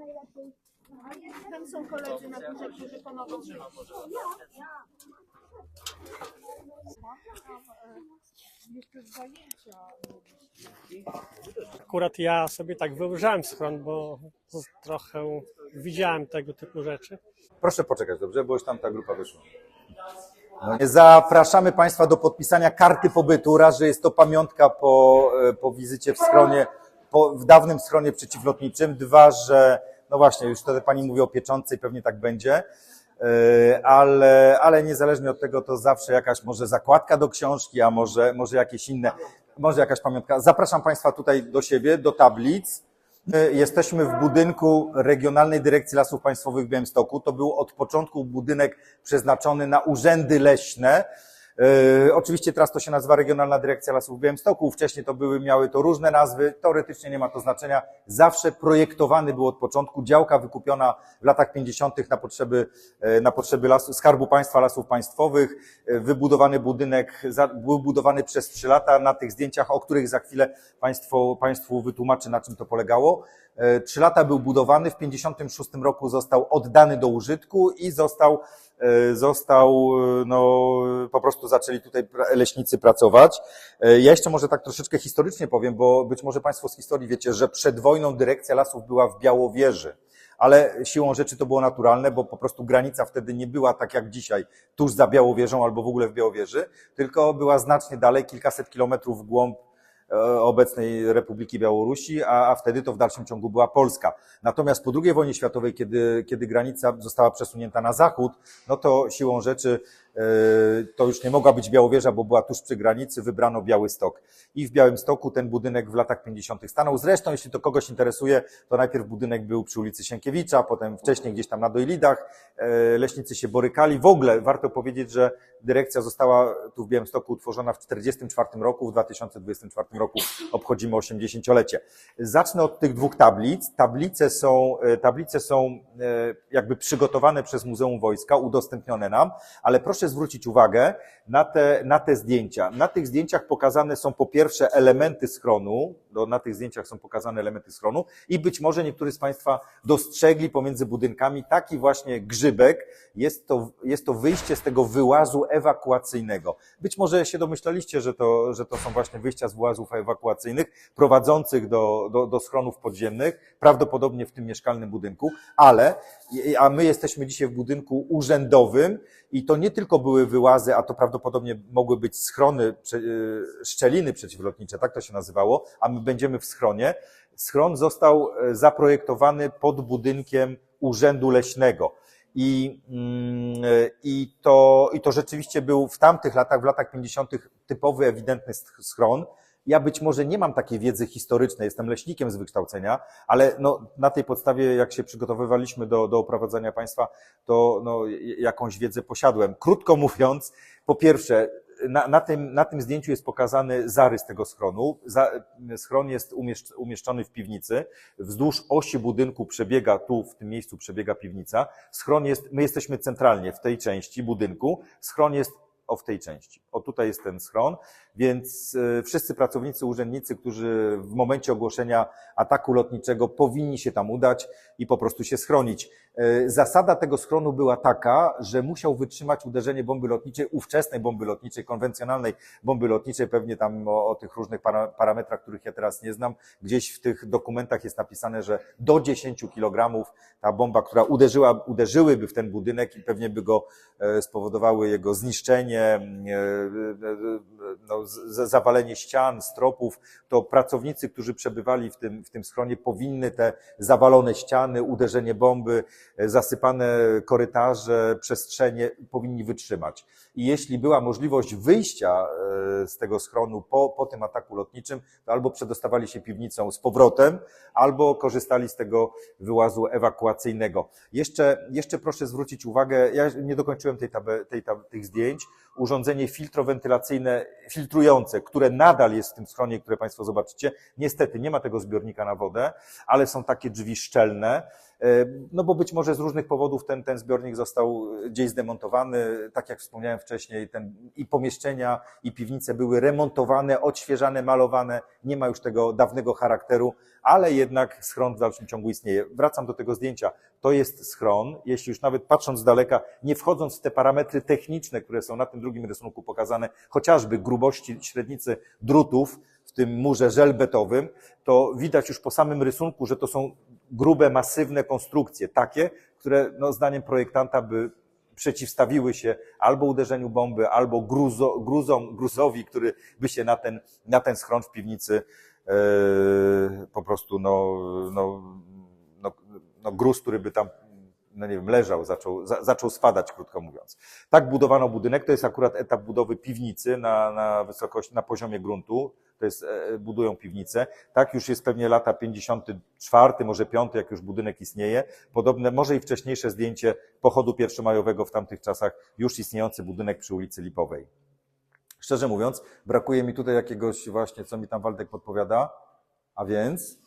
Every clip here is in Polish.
najlepiej. Tam są koledzy na górze, którzy zajęcia. Akurat ja sobie tak wyłożyłem schron, bo trochę widziałem tego typu rzeczy. Proszę poczekać, dobrze, bo już tam ta grupa wyszła. No, Zapraszamy Państwa do podpisania karty pobytu. Raz, że jest to pamiątka po, e, po wizycie w schronie, po, w dawnym schronie przeciwlotniczym. Dwa, że, no właśnie, już wtedy Pani mówi o pieczątce i pewnie tak będzie. E, Ale, ale niezależnie od tego, to zawsze jakaś może zakładka do książki, a może, może jakieś inne, może jakaś pamiątka. Zapraszam Państwa tutaj do siebie, do tablic. My Jesteśmy w budynku Regionalnej Dyrekcji Lasów Państwowych w Białymstoku. To był od początku budynek przeznaczony na urzędy leśne. E, oczywiście teraz to się nazywa Regionalna Dyrekcja Lasów w Białymstoku. Wcześniej to były, miały to różne nazwy. Teoretycznie nie ma to znaczenia. Zawsze projektowany był od początku. Działka wykupiona w latach 50. na potrzeby, e, na potrzeby lasu, Skarbu Państwa Lasów Państwowych. E, Wybudowany budynek był budowany przez trzy lata na tych zdjęciach, o których za chwilę Państwo, Państwu wytłumaczę, na czym to polegało. Trzy lata był budowany, w 56 roku został oddany do użytku i został, został, no, po prostu zaczęli tutaj leśnicy pracować. E, Ja jeszcze może tak troszeczkę historycznie powiem, bo być może Państwo z historii wiecie, że przed wojną dyrekcja lasów była w Białowieży. Ale siłą rzeczy to było naturalne, bo po prostu granica wtedy nie była tak jak dzisiaj, tuż za Białowieżą albo w ogóle w Białowieży, tylko była znacznie dalej, kilkaset kilometrów w głąb e, obecnej Republiki Białorusi, a, wtedy to w dalszym ciągu była Polska. Natomiast po II wojnie światowej, kiedy, kiedy granica została przesunięta na zachód, no to siłą rzeczy to już nie mogła być Białowieża, bo była tuż przy granicy, wybrano Białystok. I w Białymstoku ten budynek w latach 50. stanął. Zresztą, jeśli to kogoś interesuje, to najpierw budynek był przy ulicy Sienkiewicza, potem wcześniej gdzieś tam na Dojlidach. E, Leśnicy się borykali. W ogóle warto powiedzieć, że dyrekcja została tu w Białymstoku utworzona w 1944 roku, w 2024 roku obchodzimy 80-lecie. Zacznę od tych dwóch tablic. Tablice są, e, tablice są e, jakby przygotowane przez Muzeum Wojska, udostępnione nam, ale proszę zwrócić uwagę na te, na te zdjęcia. Na tych zdjęciach pokazane są po pierwsze elementy schronu, no, na tych zdjęciach są pokazane elementy schronu i być może niektórzy z Państwa dostrzegli pomiędzy budynkami taki właśnie grzybek. Jest to, jest to wyjście z tego wyłazu ewakuacyjnego. Być może się domyślaliście, że to, że to są właśnie wyjścia z wyłazów ewakuacyjnych prowadzących do, do, do schronów podziemnych, prawdopodobnie w tym mieszkalnym budynku, ale, a my jesteśmy dzisiaj w budynku urzędowym i to nie tylko były wyłazy, a to prawdopodobnie mogły być schrony, y, szczeliny przeciwlotnicze, tak to się nazywało, a my będziemy w schronie. Schron został e, zaprojektowany pod budynkiem Urzędu Leśnego. I, mm, e, i, to, I to rzeczywiście był w tamtych latach, w latach 50. typowy, ewidentny sch- schron. Ja być może nie mam takiej wiedzy historycznej, jestem leśnikiem z wykształcenia, ale no, na tej podstawie, jak się przygotowywaliśmy do, do oprowadzania państwa, to no, jakąś wiedzę posiadłem. Krótko mówiąc, po pierwsze, na, na, tym, na tym zdjęciu jest pokazany zarys tego schronu. Za, schron jest umieszcz, umieszczony w piwnicy. Wzdłuż osi budynku przebiega, tu w tym miejscu przebiega piwnica. Schron jest, my jesteśmy centralnie w tej części budynku. Schron jest o w tej części. O tutaj jest ten schron, więc e, wszyscy pracownicy, urzędnicy, którzy w momencie ogłoszenia ataku lotniczego powinni się tam udać i po prostu się schronić. E, Zasada tego schronu była taka, że musiał wytrzymać uderzenie bomby lotniczej, ówczesnej bomby lotniczej, konwencjonalnej bomby lotniczej, pewnie tam o, o tych różnych para, parametrach, których ja teraz nie znam. Gdzieś w tych dokumentach jest napisane, że do 10 kg ta bomba, która uderzyła, uderzyłyby w ten budynek i pewnie by go e, spowodowały jego zniszczenie, e, e, no, ścian, stropów, to pracownicy, którzy przebywali w tym, w tym schronie, powinny te zawalone ściany, uderzenie bomby, zasypane korytarze, przestrzenie, powinni wytrzymać. I jeśli była możliwość wyjścia e, z tego schronu po, po tym ataku lotniczym, to albo przedostawali się piwnicą z powrotem, albo korzystali z tego wyłazu ewakuacyjnego. Jeszcze, jeszcze proszę zwrócić uwagę, ja nie dokończyłem tej tabe, tej tab, tych zdjęć. urządzenie filtrowentylacyjne, filtrujące, które nadal jest w tym schronie, które Państwo zobaczycie. Niestety nie ma tego zbiornika na wodę, ale są takie drzwi szczelne. E, No bo być może z różnych powodów ten, ten zbiornik został gdzieś zdemontowany. Tak jak wspomniałem wcześniej, ten, i pomieszczenia, i piwnice były remontowane, odświeżane, malowane. Nie ma już tego dawnego charakteru, ale jednak schron w dalszym ciągu istnieje. Wracam do tego zdjęcia. To jest schron, jeśli już nawet patrząc z daleka, nie wchodząc w te parametry techniczne, które są na tym drugim rysunku pokazane, chociażby grubości średnicy drutów w tym murze żelbetowym, to widać już po samym rysunku, że to są grube, masywne konstrukcje, takie, które no, zdaniem projektanta by przeciwstawiły się albo uderzeniu bomby, albo gruzo, gruzom, gruzowi, który by się na ten, na ten schron w piwnicy e, po prostu no, no, no, no gruz, który by tam no nie wiem, leżał, zaczął, za, zaczął spadać, krótko mówiąc. Tak budowano budynek, to jest akurat etap budowy piwnicy na, na wysokości, na poziomie gruntu, to jest, e, budują piwnicę. Tak już jest pewnie lata 54, może 5, jak już budynek istnieje. Podobne, może i wcześniejsze zdjęcie pochodu pierwszomajowego w tamtych czasach, już istniejący budynek przy ulicy Lipowej. Szczerze mówiąc, brakuje mi tutaj jakiegoś właśnie, co mi tam Waldek podpowiada, a więc,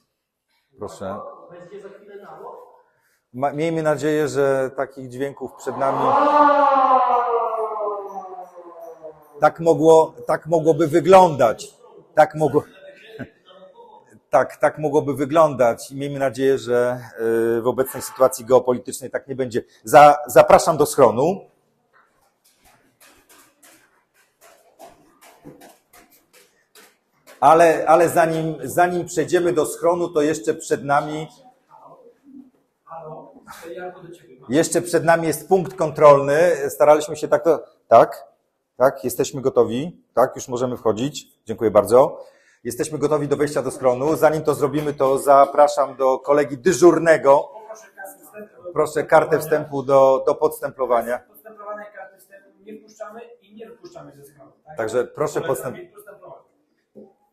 proszę. Ma, miejmy nadzieję, że takich dźwięków przed nami. Tak mogło, tak mogłoby wyglądać. Tak mogło. Tak, tak mogłoby wyglądać i miejmy nadzieję, że y, w obecnej sytuacji geopolitycznej tak nie będzie. Za, zapraszam do schronu. Ale, ale zanim, zanim przejdziemy do schronu, to jeszcze przed nami jeszcze przed nami jest punkt kontrolny. Staraliśmy się tak to. Tak, tak, jesteśmy gotowi. Tak, już możemy wchodzić. Dziękuję bardzo. Jesteśmy gotowi do wejścia do schronu. Zanim to zrobimy, to zapraszam do kolegi dyżurnego. Proszę kartę wstępu do, do podstemplowania. Podstępowanej karty wstępu nie wpuszczamy i nie wypuszczamy ze schronu. Tak? Także proszę podstęp-.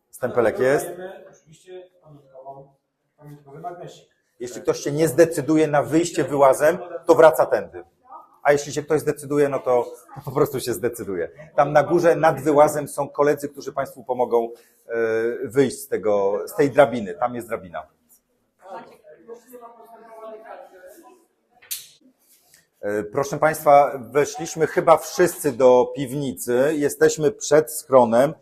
Stempelek jest. Oczywiście pamiątkową, pamiątkowy magnesik. Jeśli ktoś się nie zdecyduje na wyjście wyłazem, to wraca tędy. A jeśli się ktoś zdecyduje, no to po prostu się zdecyduje. Tam na górze nad wyłazem są koledzy, którzy Państwu pomogą e, wyjść z, tego, z tej drabiny. Tam jest drabina. E, Proszę Państwa, weszliśmy chyba wszyscy do piwnicy. Jesteśmy przed schronem.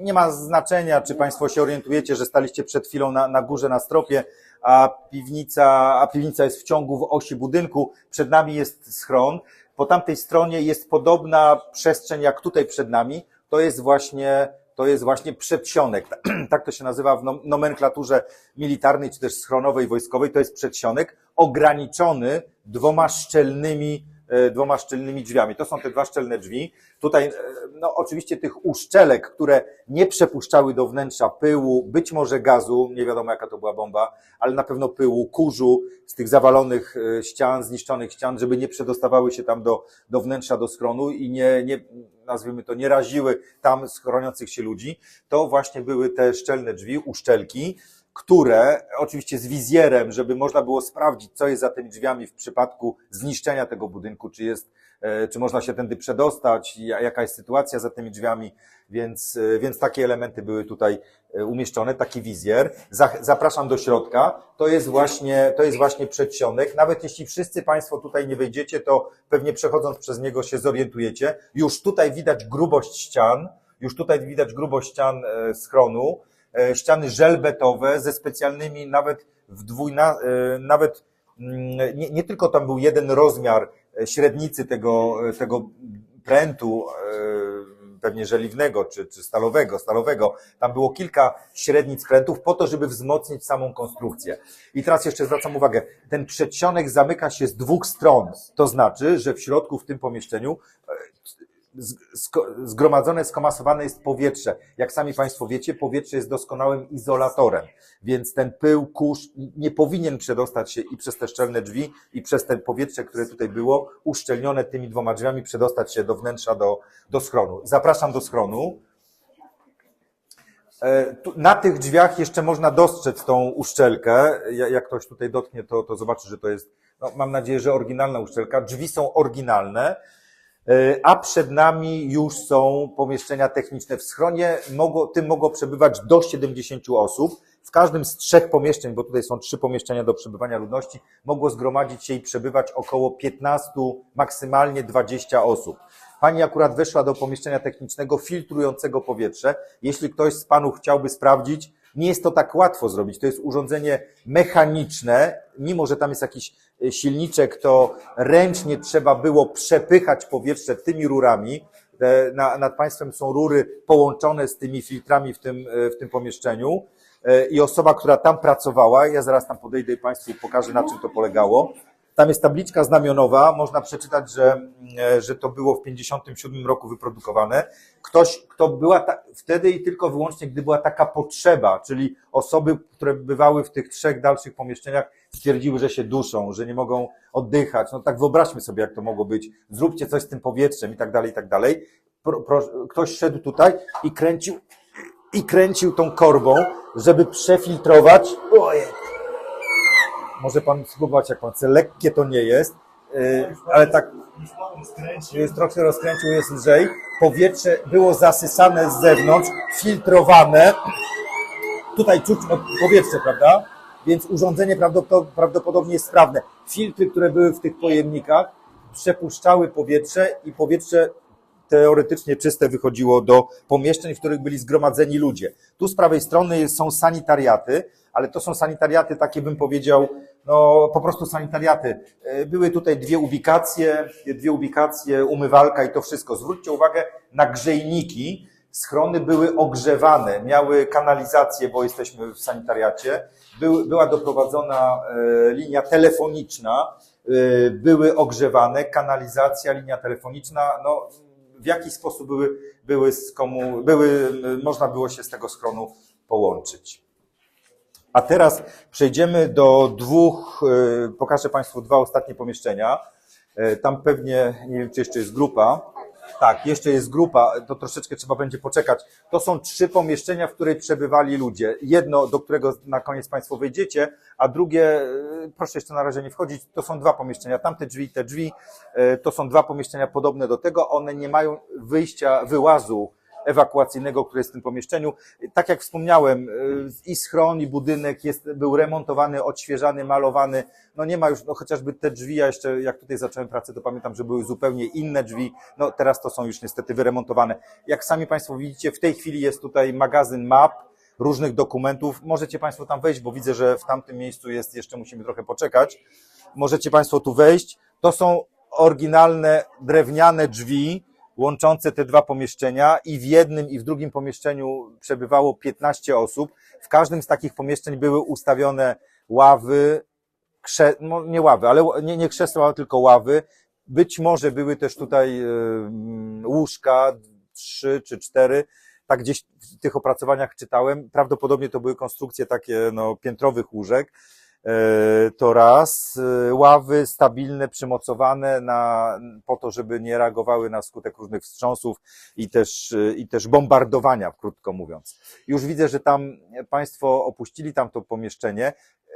Nie ma znaczenia, czy Państwo się orientujecie, że staliście przed chwilą na, na górze, na stropie, a piwnica, a piwnica jest w ciągu w osi budynku. Przed nami jest schron. Po tamtej stronie jest podobna przestrzeń jak tutaj przed nami. To jest właśnie, to jest właśnie przedsionek. Tak to się nazywa w nom- nomenklaturze militarnej czy też schronowej, wojskowej. To jest przedsionek ograniczony dwoma szczelnymi, dwoma szczelnymi drzwiami. To są te dwa szczelne drzwi. Tutaj, e, no oczywiście tych uszczelek, które nie przepuszczały do wnętrza pyłu, być może gazu, nie wiadomo jaka to była bomba, ale na pewno pyłu, kurzu z tych zawalonych e, ścian, zniszczonych ścian, żeby nie przedostawały się tam do, do wnętrza, do schronu i nie, nie, nazwijmy to, nie raziły tam schroniących się ludzi. To właśnie były te szczelne drzwi, uszczelki, które oczywiście z wizjerem, żeby można było sprawdzić, co jest za tymi drzwiami w przypadku zniszczenia tego budynku, czy jest, e, czy można się tędy przedostać, ja- jaka jest sytuacja za tymi drzwiami, więc, e, więc takie elementy były tutaj e, umieszczone, taki wizjer. Zapraszam do środka. To jest właśnie, to jest właśnie przedsionek. Nawet jeśli wszyscy Państwo tutaj nie wejdziecie, to pewnie przechodząc przez niego się zorientujecie. Już tutaj widać grubość ścian, już tutaj widać grubość ścian schronu ściany żelbetowe ze specjalnymi nawet w dwójna, e, nawet mm, nie, nie tylko tam był jeden rozmiar e, średnicy tego, e, tego prętu, e, pewnie żeliwnego czy, czy stalowego, stalowego. Tam było kilka średnic prętów po to, żeby wzmocnić samą konstrukcję. I teraz jeszcze zwracam uwagę, ten przedsionek zamyka się z dwóch stron. To znaczy, że w środku w tym pomieszczeniu e, zgromadzone, skomasowane jest powietrze. Jak sami Państwo wiecie, powietrze jest doskonałym izolatorem, więc ten pył, kurz nie powinien przedostać się i przez te szczelne drzwi, i przez te powietrze, które tutaj było, uszczelnione tymi dwoma drzwiami, przedostać się do wnętrza, do, do schronu. Zapraszam do schronu. E, Na tych drzwiach jeszcze można dostrzec tą uszczelkę. Ja- Jak ktoś tutaj dotknie, to, to zobaczy, że to jest, no, mam nadzieję, że oryginalna uszczelka. Drzwi są oryginalne. E, a przed nami już są pomieszczenia techniczne. W schronie mogło, tym mogło przebywać do 70 osób. W każdym z trzech pomieszczeń, bo tutaj są trzy pomieszczenia do przebywania ludności, mogło zgromadzić się i przebywać około 15, maksymalnie 20 osób. Pani akurat weszła do pomieszczenia technicznego filtrującego powietrze. Jeśli ktoś z panów chciałby sprawdzić, nie jest to tak łatwo zrobić. To jest urządzenie mechaniczne, mimo że tam jest jakiś e, silniczek, to ręcznie trzeba było przepychać powietrze tymi rurami. Te- Na, nad państwem są rury połączone z tymi filtrami w tym, e, w tym pomieszczeniu. E, I osoba, która tam pracowała, ja zaraz tam podejdę i Państwu pokażę, na czym to polegało. Tam jest tabliczka znamionowa, można przeczytać, że, e, że to było w 57 roku wyprodukowane. Ktoś, kto była ta, wtedy i tylko wyłącznie, gdy była taka potrzeba, czyli osoby, które bywały w tych trzech dalszych pomieszczeniach, stwierdziły, że się duszą, że nie mogą oddychać. No tak wyobraźmy sobie, jak to mogło być. Zróbcie coś z tym powietrzem i tak dalej, i tak dalej. Pro, pro, ktoś szedł tutaj i kręcił, i kręcił tą korbą, żeby przefiltrować. Ojej. Może pan spróbować, jak pan chce. Lekkie to nie jest, yy, ale tak jest trochę rozkręcił, jest lżej. Powietrze było zasysane z zewnątrz, filtrowane. Tutaj czuć no, powietrze, prawda? Więc urządzenie prawdopo- prawdopodobnie jest sprawne. Filtry, które były w tych pojemnikach, przepuszczały powietrze i powietrze teoretycznie czyste wychodziło do pomieszczeń, w których byli zgromadzeni ludzie. Tu z prawej strony są sanitariaty, ale to są sanitariaty takie, bym powiedział, no po prostu sanitariaty. E, Były tutaj dwie ubikacje, dwie ubikacje, umywalka i to wszystko. Zwróćcie uwagę na grzejniki. Schrony były ogrzewane, miały kanalizację, bo jesteśmy w sanitariacie. Był, była doprowadzona e, linia telefoniczna, e, były ogrzewane, kanalizacja, linia telefoniczna, no w jaki sposób były, były, skomu, były, można było się z tego schronu połączyć. A teraz przejdziemy do dwóch, e, pokażę Państwu dwa ostatnie pomieszczenia. E, Tam pewnie, nie wiem czy jeszcze jest grupa. Tak, jeszcze jest grupa, to troszeczkę trzeba będzie poczekać. To są trzy pomieszczenia, w których przebywali ludzie. Jedno, do którego na koniec Państwo wejdziecie, a drugie, e, proszę jeszcze na razie nie wchodzić, to są dwa pomieszczenia. Tamte drzwi, te drzwi, to są dwa pomieszczenia podobne do tego. One nie mają wyjścia, wyłazu ewakuacyjnego, który jest w tym pomieszczeniu. Tak jak wspomniałem, y, i schron, i budynek jest, był remontowany, odświeżany, malowany. No nie ma już, no chociażby te drzwi, ja jeszcze jak tutaj zacząłem pracę, to pamiętam, że były zupełnie inne drzwi. No teraz to są już niestety wyremontowane. Jak sami Państwo widzicie, w tej chwili jest tutaj magazyn map, różnych dokumentów. Możecie Państwo tam wejść, bo widzę, że w tamtym miejscu jest, jeszcze musimy trochę poczekać. Możecie Państwo tu wejść. To są oryginalne drewniane drzwi, łączące te dwa pomieszczenia i w jednym i w drugim pomieszczeniu przebywało 15 osób. W każdym z takich pomieszczeń były ustawione ławy, krze, no nie ławy, ale nie, nie krzesła, tylko ławy. Być może były też tutaj em, łóżka, trzy czy cztery. Tak gdzieś w tych opracowaniach czytałem. Prawdopodobnie to były konstrukcje takie no, piętrowych łóżek. E, To raz. E, Ławy stabilne, przymocowane na, po to, żeby nie reagowały na skutek różnych wstrząsów i też, e, i też bombardowania, krótko mówiąc. Już widzę, że tam Państwo opuścili tam to pomieszczenie.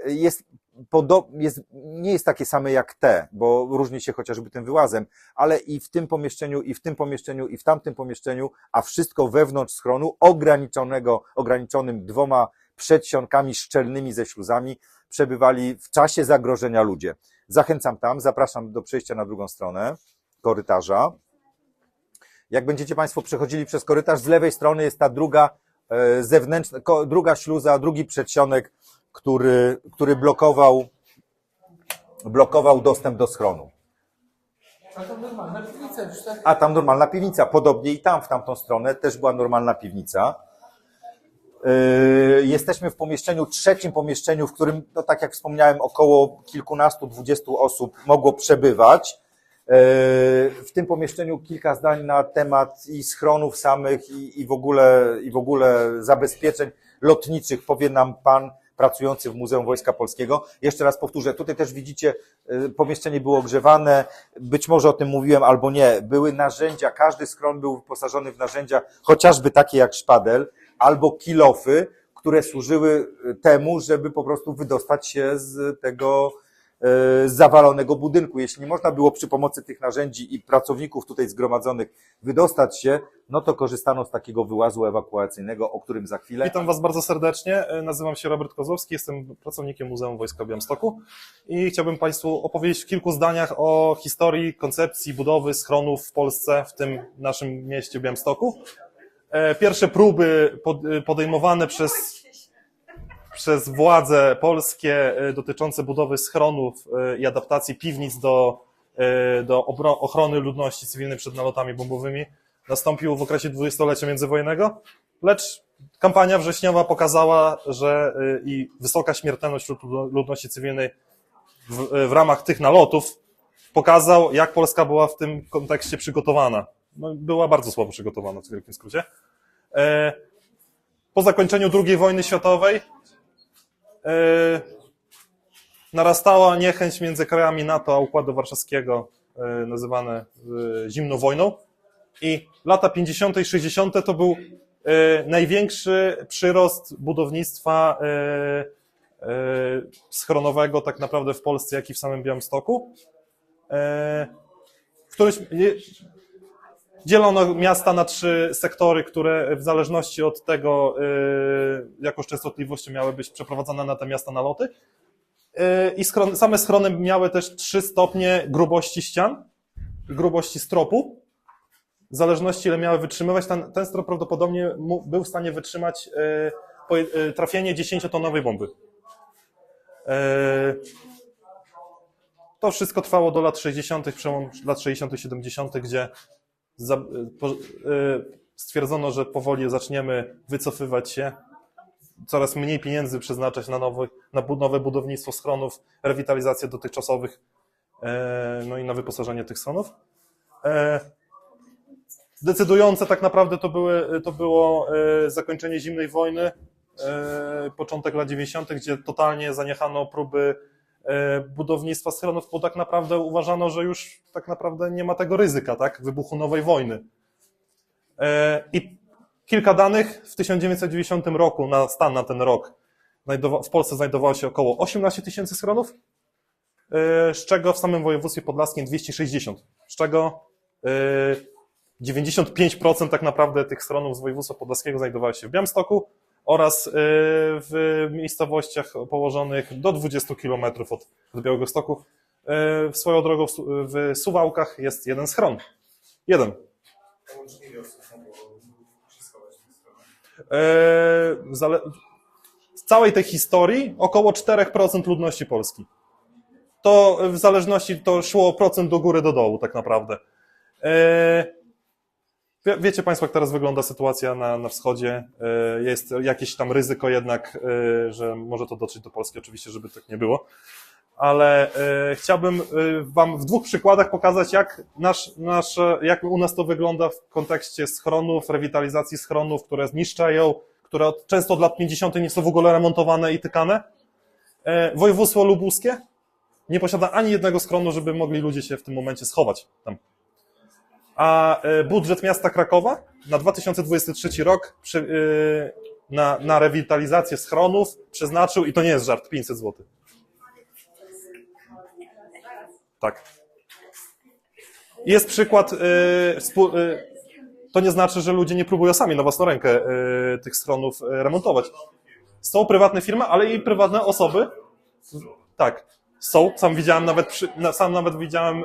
Jest, podo- jest, nie jest takie same jak te, bo różni się chociażby tym wyłazem, ale i w tym pomieszczeniu, i w tym pomieszczeniu, i w tamtym pomieszczeniu, a wszystko wewnątrz schronu, ograniczonego, ograniczonym dwoma przedsionkami szczelnymi ze śluzami, przebywali w czasie zagrożenia ludzie. Zachęcam tam, zapraszam do przejścia na drugą stronę korytarza. Jak będziecie Państwo przechodzili przez korytarz, z lewej strony jest ta druga e, zewnętrzna, druga śluza, drugi przedsionek, który, który blokował, blokował dostęp do schronu. A to normalna piwnica już, tak? A tam normalna piwnica, podobnie i tam w tamtą stronę też była normalna piwnica. Yy, Jesteśmy w pomieszczeniu, trzecim pomieszczeniu, w którym, no tak jak wspomniałem, około kilkunastu, dwudziestu osób mogło przebywać. Yy, W tym pomieszczeniu kilka zdań na temat i schronów samych, i, i, w, ogóle, i w ogóle zabezpieczeń lotniczych powie nam pan pracujący w Muzeum Wojska Polskiego. Jeszcze raz powtórzę, tutaj też widzicie, yy, pomieszczenie było ogrzewane, być może o tym mówiłem albo nie. Były narzędzia, każdy schron był wyposażony w narzędzia, chociażby takie jak szpadel, albo kilofy, które służyły temu, żeby po prostu wydostać się z tego, z zawalonego budynku. Jeśli nie można było przy pomocy tych narzędzi i pracowników tutaj zgromadzonych wydostać się, no to korzystano z takiego wyłazu ewakuacyjnego, o którym za chwilę. Witam Was bardzo serdecznie. E, Nazywam się Robert Kozłowski, jestem pracownikiem Muzeum Wojska w Białymstoku i chciałbym Państwu opowiedzieć w kilku zdaniach o historii, koncepcji budowy schronów w Polsce, w tym naszym mieście Białymstoku. E, Pierwsze próby e, podejmowane przez, przez władze polskie e, dotyczące budowy schronów i adaptacji piwnic do, do ochrony ludności cywilnej przed nalotami bombowymi nastąpił w okresie dwudziestolecia międzywojennego, lecz kampania wrześniowa pokazała, że i wysoka śmiertelność wśród lud- ludności cywilnej w, w ramach tych nalotów pokazał, jak Polska była w tym kontekście przygotowana. No, była bardzo słabo przygotowana w wielkim skrócie. E, Po zakończeniu II wojny światowej e, narastała niechęć między krajami NATO a Układu Warszawskiego, e, nazywane zimną wojną. I lata 50. i 60. to był największy przyrost budownictwa schronowego tak naprawdę w Polsce, jak i w samym Białymstoku. W którymś, dzielono miasta na trzy sektory, które w zależności od tego, e, jaką częstotliwością miały być przeprowadzane na te miasta naloty. E, I schron, same schrony miały też trzy stopnie grubości ścian, grubości stropu w zależności ile miały wytrzymywać, ten, ten strop prawdopodobnie był w stanie wytrzymać e, trafienie 10-tonowej bomby. To wszystko trwało do lat 60., przełom lat 60., 70., gdzie stwierdzono, że powoli zaczniemy wycofywać się, coraz mniej pieniędzy przeznaczać na, nowy, na nowe budownictwo schronów, rewitalizację dotychczasowych, e, no i na wyposażenie tych schronów. E, Decydujące tak naprawdę to, były, to było e, zakończenie zimnej wojny, początek lat 90., gdzie totalnie zaniechano próby budownictwa schronów, bo tak naprawdę uważano, że już tak naprawdę nie ma tego ryzyka, tak, wybuchu nowej wojny. E, I kilka danych w 1990 roku, na stan na ten rok, w Polsce znajdowało się około 18 tysięcy schronów, e, z czego w samym województwie podlaskim 260, z czego e, 95% tak naprawdę tych stronów z województwa podlaskiego znajdowało się w Białymstoku oraz y, w miejscowościach położonych do 20 km od, od Białego Stoku. Y, Swoją drogą w Su- w Suwałkach jest jeden schron. Jeden. Y, Z całej tej historii około 4% ludności Polski. To w zależności to szło procent do góry, do dołu tak naprawdę. Wie, wiecie Państwo, jak teraz wygląda sytuacja na, na wschodzie. E, Jest jakieś tam ryzyko jednak, e, że może to dotrzeć do Polski, oczywiście, żeby tak nie było. Ale e, chciałbym Wam w dwóch przykładach pokazać, jak, nasz, nasz, jak u nas to wygląda w kontekście schronów, rewitalizacji schronów, które zniszczają, które często od lat 50. nie są w ogóle remontowane i tykane. Województwo lubuskie nie posiada ani jednego schronu, żeby mogli ludzie się w tym momencie schować tam. A e, budżet miasta Krakowa na 2023 rok e, na, na rewitalizację schronów przeznaczył, i to nie jest żart, 500 zł. Tak. Jest przykład, e, to nie znaczy, że ludzie nie próbują sami na własną rękę tych schronów remontować. Są prywatne firmy, ale i prywatne osoby. Tak, są. Sam widziałem nawet, sam nawet widziałem,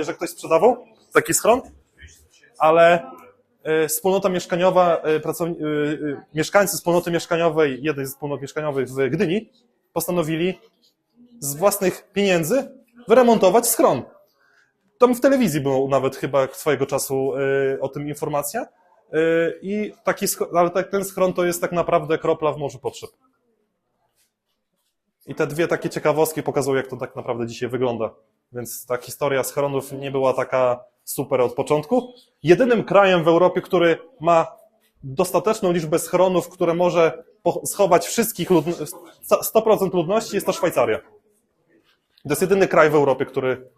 że ktoś sprzedawał taki schron ale e, wspólnota mieszkaniowa, e, pracowni- e, mieszkańcy wspólnoty mieszkaniowej, jednej z wspólnot mieszkaniowych w Gdyni, postanowili z własnych pieniędzy wyremontować schron. Tam w telewizji było nawet chyba swojego czasu o tym informacja. I taki, ale tak- ten schron to jest tak naprawdę kropla w morzu potrzeb. I te dwie takie ciekawostki pokazują, jak to tak naprawdę dzisiaj wygląda. Więc ta historia schronów nie była taka super od początku. Jedynym krajem w Europie, który ma dostateczną liczbę schronów, które może schować wszystkich lud... 100% ludności, jest to Szwajcaria. To jest jedyny kraj w Europie, który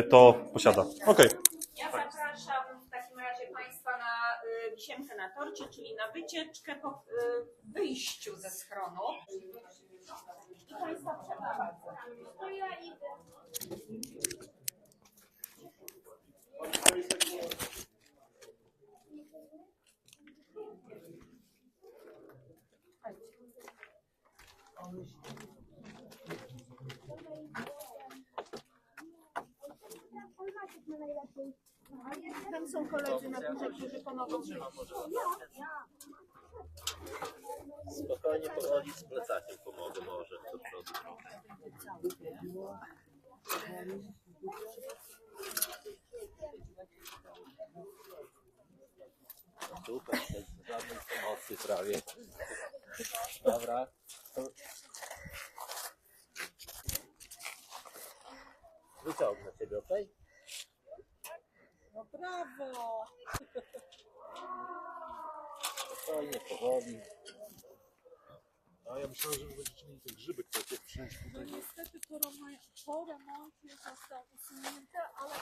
y, to posiada. Okej. Ja zapraszam w takim razie Państwa na y, wisienkę na torcie, czyli na wycieczkę po y, wyjściu ze schronu. I Państwa przeprowadzę. To ja idę. Tam są koledzy na górze, którzy pomogą. Spokojnie powoli z plecakiem pomogę może do przodu. Super, bez żadnej pomocy prawie. Dobra. to- Wyciągnę ciebie, okej? No brawo! Spokojnie, powoli. A ja myślałem, że wy będziecie mieli te grzyby, które cię wszędzie No tutaj. niestety po, remo- po remoncie został usunięty, ale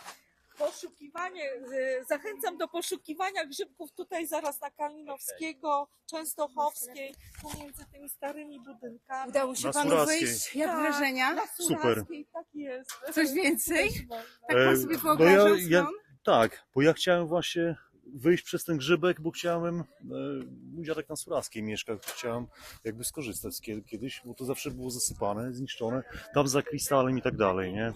poszukiwanie, y, zachęcam do poszukiwania grzybków tutaj zaraz na Kalinowskiego, Częstochowskiej, pomiędzy tymi starymi budynkami. Udało się Na panu Surackiej. wyjść? Jak Tak, wrażenia? Na Super. Surackiej, tak jest. Coś więcej? Też można. Tak pan E, sobie bo wyobrażał ja- ja-? Tak, bo ja chciałem właśnie wyjść przez ten grzybek, bo chciałem, e, mój dziadek na Surackiej mieszka, chciałem jakby skorzystać kiedyś, bo to zawsze było zasypane, zniszczone, tam za krystalem i tak dalej, nie?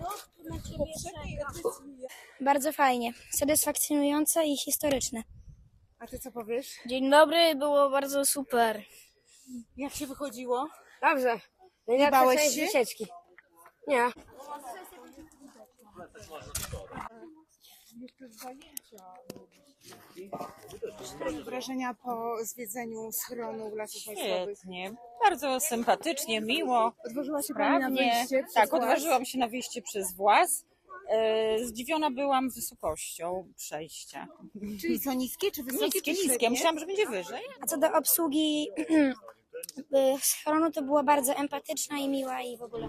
Bardzo fajnie, satysfakcjonujące i historyczne. A ty co powiesz? Dzień dobry, było bardzo super. Jak się wychodziło? Dobrze. Nie bałeś część się? wycieczki. Nie. jeszcze zajęcia. Wrażenia po zwiedzeniu schronu Lasów Państwowych? Świetnie, bardzo sympatycznie, miło, Odważyła się Pani na sprawnie. wyjście? przez Tak, odważyłam się na wyjście przez włas. E, Zdziwiona byłam wysokością przejścia. Czyli co, niskie czy wysokie? Niskie, czy niskie. średnie? Myślałam, że będzie wyżej. A co do obsługi y, schronu, to była bardzo empatyczna i miła i w ogóle.